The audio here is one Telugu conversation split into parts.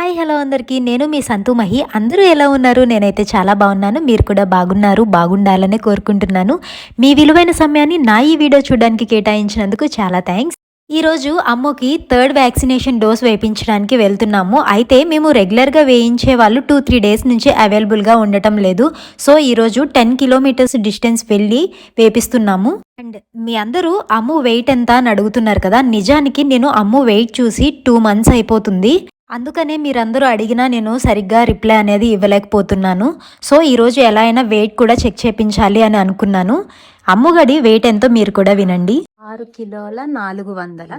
హాయ్ హలో అందరికీ. నేను మీ సంతు మహి. అందరూ ఎలా ఉన్నారు? నేనైతే చాలా బాగున్నాను. మీరు కూడా బాగున్నారు బాగుండాలని కోరుకుంటున్నాను. మీ విలువైన సమయాన్ని నా ఈ వీడియో చూడడానికి కేటాయించినందుకు చాలా థ్యాంక్స్. ఈరోజు అమ్మకి థర్డ్ వ్యాక్సినేషన్ డోస్ వేయించడానికి వెళ్తున్నాము. అయితే మేము రెగ్యులర్గా వేయించే వాళ్ళు టూ త్రీ డేస్ నుంచి అవైలబుల్గా ఉండటం లేదు. సో ఈరోజు టెన్ కిలోమీటర్స్ డిస్టెన్స్ వెళ్ళి వేపిస్తున్నాము. అండ్ మీ అందరూ అమ్ము వెయిట్ ఎంత అని అడుగుతున్నారు కదా? నిజానికి నేను అమ్ము వెయిట్ చూసి టూ మంత్స్ అయిపోతుంది. అందుకనే మీరందరూ అడిగినా నేను సరిగ్గా రిప్లై అనేది ఇవ్వలేకపోతున్నాను. సో ఈరోజు ఎలా అయినా వెయిట్ కూడా చెక్ చేయించాలి అని అనుకున్నాను. అమ్ముగడి వెయిట్ ఎంతో మీరు కూడా వినండి. ఆరు కిలోల నాలుగు వందల.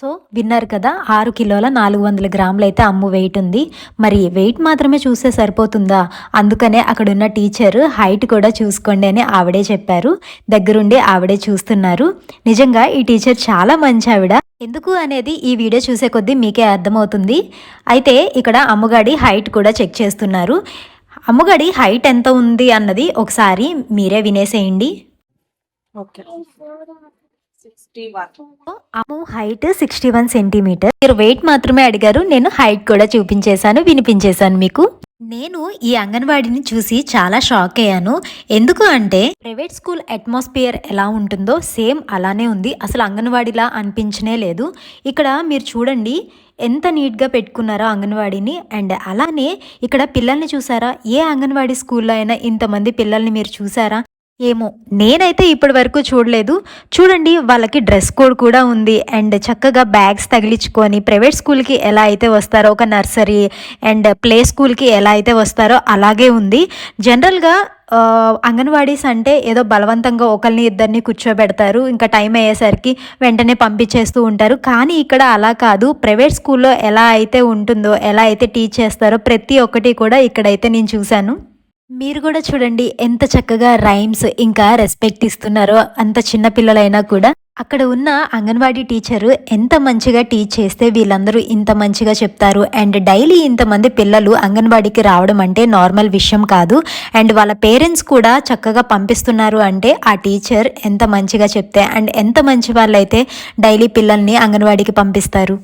సో విన్నారు కదా ఆరు కిలోల నాలుగు వందల గ్రాములు అయితే అమ్ము వెయిట్ ఉంది. మరి వెయిట్ మాత్రమే చూస్తే సరిపోతుందా? అందుకనే అక్కడ ఉన్న టీచర్ హైట్ కూడా చూసుకోండి అని ఆవిడే చెప్పారు. దగ్గరుండి ఆవిడే చూస్తున్నారు. నిజంగా ఈ టీచర్ చాలా మంచి ఆవిడ. ఎందుకు అనేది ఈ వీడియో చూసే కొద్దీ మీకే అర్థమవుతుంది. అయితే ఇక్కడ అమ్మగాడి హైట్ కూడా చెక్ చేస్తున్నారు. అమ్మగాడి హైట్ ఎంత ఉంది అన్నది ఒకసారి మీరే వినేసేయండి. Okay. Sixty one. Ammu height sixty one centimetre మీరు వెయిట్ మాత్రమే అడిగారు నేను హైట్ కూడా చూపించేశాను వినిపించేశాను మీకు. నేను ఈ అంగన్వాడిని చూసి చాలా షాక్ అయ్యాను. ఎందుకు అంటే ప్రైవేట్ స్కూల్ అట్మాస్ఫియర్ ఎలా ఉంటుందో సేమ్ అలానే ఉంది. అసలు అంగన్వాడిలా అనిపించనే లేదు. ఇక్కడ మీరు చూడండి ఎంత నీట్గా పెట్టుకున్నారో అంగన్వాడీని. అండ్ అలానే ఇక్కడ పిల్లల్ని చూసారా? ఏ అంగన్వాడీ స్కూల్లో అయినా ఇంతమంది పిల్లల్ని మీరు చూసారా? ఏమో. నేనైతే ఇప్పటి వరకు చూడలేదు. చూడండి వాళ్ళకి డ్రెస్ కోడ్ కూడా ఉంది. అండ్ చక్కగా బ్యాగ్స్ తగిలించుకొని ప్రైవేట్ స్కూల్కి ఎలా అయితే వస్తారో ఒక నర్సరీ అండ్ ప్లే స్కూల్కి ఎలా అయితే వస్తారో అలాగే ఉంది. జనరల్గా అంగన్వాడీస్ అంటే ఏదో బలవంతంగా ఒకరిని ఇద్దరిని కూర్చోబెడతారు. ఇంకా టైం అయ్యేసరికి వెంటనే పంపించేస్తూ ఉంటారు. కానీ ఇక్కడ అలా కాదు. ప్రైవేట్ స్కూల్లో ఎలా అయితే ఉంటుందో ఎలా అయితే టీచ్ చేస్తారో ప్రతి ఒక్కటి కూడా ఇక్కడైతే నేను చూశాను. మీరు కూడా చూడండి ఎంత చక్కగా రైమ్స్ ఇంకా రెస్పెక్ట్ ఇస్తున్నారో అంత చిన్న పిల్లలైనా కూడా. అక్కడ ఉన్న అంగన్వాడీ టీచరు ఎంత మంచిగా టీచ్ చేస్తే వీళ్ళందరూ ఇంత మంచిగా చెప్తారు. అండ్ డైలీ ఇంతమంది పిల్లలు అంగన్వాడీకి రావడం అంటే నార్మల్ విషయం కాదు. అండ్ వాళ్ళ పేరెంట్స్ కూడా చక్కగా పంపిస్తున్నారు అంటే ఆ టీచర్ ఎంత మంచిగా చెప్తే అండ్ ఎంత మంచి వాళ్ళైతే డైలీ పిల్లల్ని అంగన్వాడీకి పంపిస్తారు.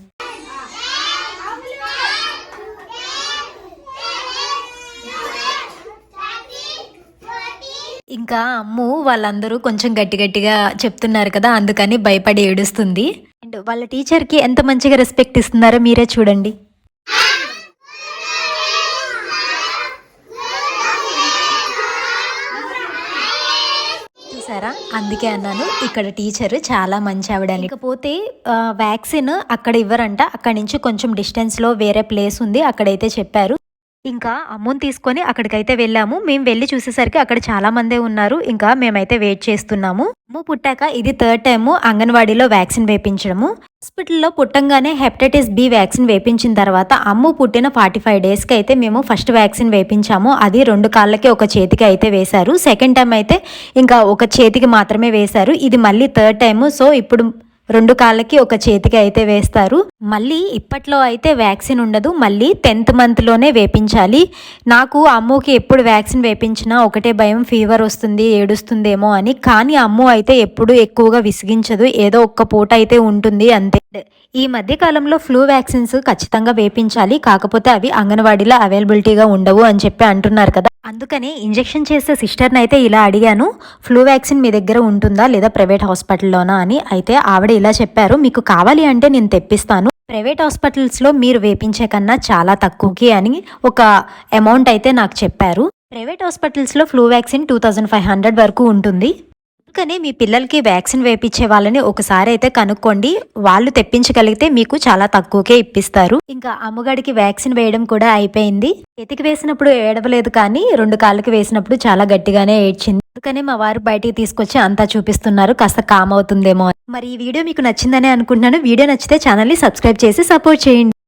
ఇంకా అమ్ము వాళ్ళందరూ కొంచెం గట్టి గట్టిగా చెప్తున్నారు కదా అందుకని భయపడి ఏడుస్తుంది. అండ్ వాళ్ళ టీచర్కి ఎంత మంచిగా రెస్పెక్ట్ ఇస్తున్నారో మీరే చూడండి. చూసారా? అందుకే అన్నాను ఇక్కడ టీచర్ చాలా మంచి ఆవిడ ఇకపోతే వ్యాక్సిన్ అక్కడ ఇవ్వరంట అక్కడ నుంచి కొంచెం డిస్టెన్స్లో వేరే ప్లేస్ ఉంది అక్కడైతే చెప్పారు. ఇంకా అమ్మను తీసుకొని అక్కడికైతే వెళ్ళాము. మేము వెళ్ళి చూసేసరికి అక్కడ చాలా మందే ఉన్నారు. ఇంకా మేమైతే వెయిట్ చేస్తున్నాము. అమ్ము పుట్టాక ఇది థర్డ్ టైము అంగన్వాడీలో వ్యాక్సిన్ వేపించడము. హాస్పిటల్లో పుట్టంగానే హెపటైటిస్ బి వ్యాక్సిన్ వేపించిన తర్వాత అమ్ము పుట్టిన ఫార్టీ ఫైవ్ డేస్కి అయితే మేము ఫస్ట్ వ్యాక్సిన్ వేపించాము. అది రెండు కాళ్ళకి ఒక చేతికి అయితే వేశారు. సెకండ్ టైం అయితే ఇంకా ఒక చేతికి మాత్రమే వేశారు. ఇది మళ్ళీ థర్డ్ టైము సో ఇప్పుడు రెండు కాళ్ళకి ఒక చేతికి అయితే వేస్తారు. మళ్ళీ ఇప్పట్లో అయితే వ్యాక్సిన్ ఉండదు. మళ్ళీ టెన్త్ మంత్లోనే వేపించాలి. నాకు అమ్మకి ఎప్పుడు వ్యాక్సిన్ వేపించినా ఒకటే భయం ఫీవర్ వస్తుంది ఏడుస్తుందేమో అని. కానీ అమ్ము అయితే ఎప్పుడు ఎక్కువగా విసిగించదు. ఏదో ఒక్క పూట అయితే ఉంటుంది అంతే. ఈ మధ్య కాలంలో ఫ్లూ వ్యాక్సిన్స్ ఖచ్చితంగా వేపించాలి. కాకపోతే అవి అంగన్వాడీలో అవైలబిలిటీగా ఉండవు అని చెప్పి అంటున్నారు కదా. అందుకని ఇంజెక్షన్ చేసే సిస్టర్ని అయితే ఇలా అడిగాను ఫ్లూ వ్యాక్సిన్ మీ దగ్గర ఉంటుందా లేదా ప్రైవేట్ హాస్పిటల్లోనా? అని. అయితే ఆవిడ ఇలా చెప్పారు మీకు కావాలి అంటే నేను తెప్పిస్తాను. ప్రైవేట్ హాస్పిటల్స్లో మీరు వేపించే కన్నా చాలా తక్కువకి అని ఒక అమౌంట్ అయితే నాకు చెప్పారు. ప్రైవేట్ హాస్పిటల్స్లో flu vaccine two thousand five hundred వరకు ఉంటుంది. అందుకనే మీ పిల్లలకి వ్యాక్సిన్ వేపించే వాళ్ళని ఒకసారి అయితే కనుక్కోండి. వాళ్ళు తెప్పించగలిగితే మీకు చాలా తక్కువకే ఇప్పిస్తారు. ఇంకా అమ్మగాడికి వ్యాక్సిన్ వేయడం కూడా అయిపోయింది. చేతికి వేసినప్పుడు ఏడవలేదు కానీ రెండు కాళ్ళకి వేసినప్పుడు చాలా గట్టిగానే ఏడ్చింది. అందుకనే మా వారు బయటికి తీసుకొచ్చి అంతా చూపిస్తున్నారు. కాస్త కామ్ అవుతుందేమో అని. మరి ఈ వీడియో మీకు నచ్చిందని అనుకుంటున్నాను. వీడియో నచ్చితే ఛానల్ని సబ్స్క్రైబ్ చేసి సపోర్ట్ చేయండి.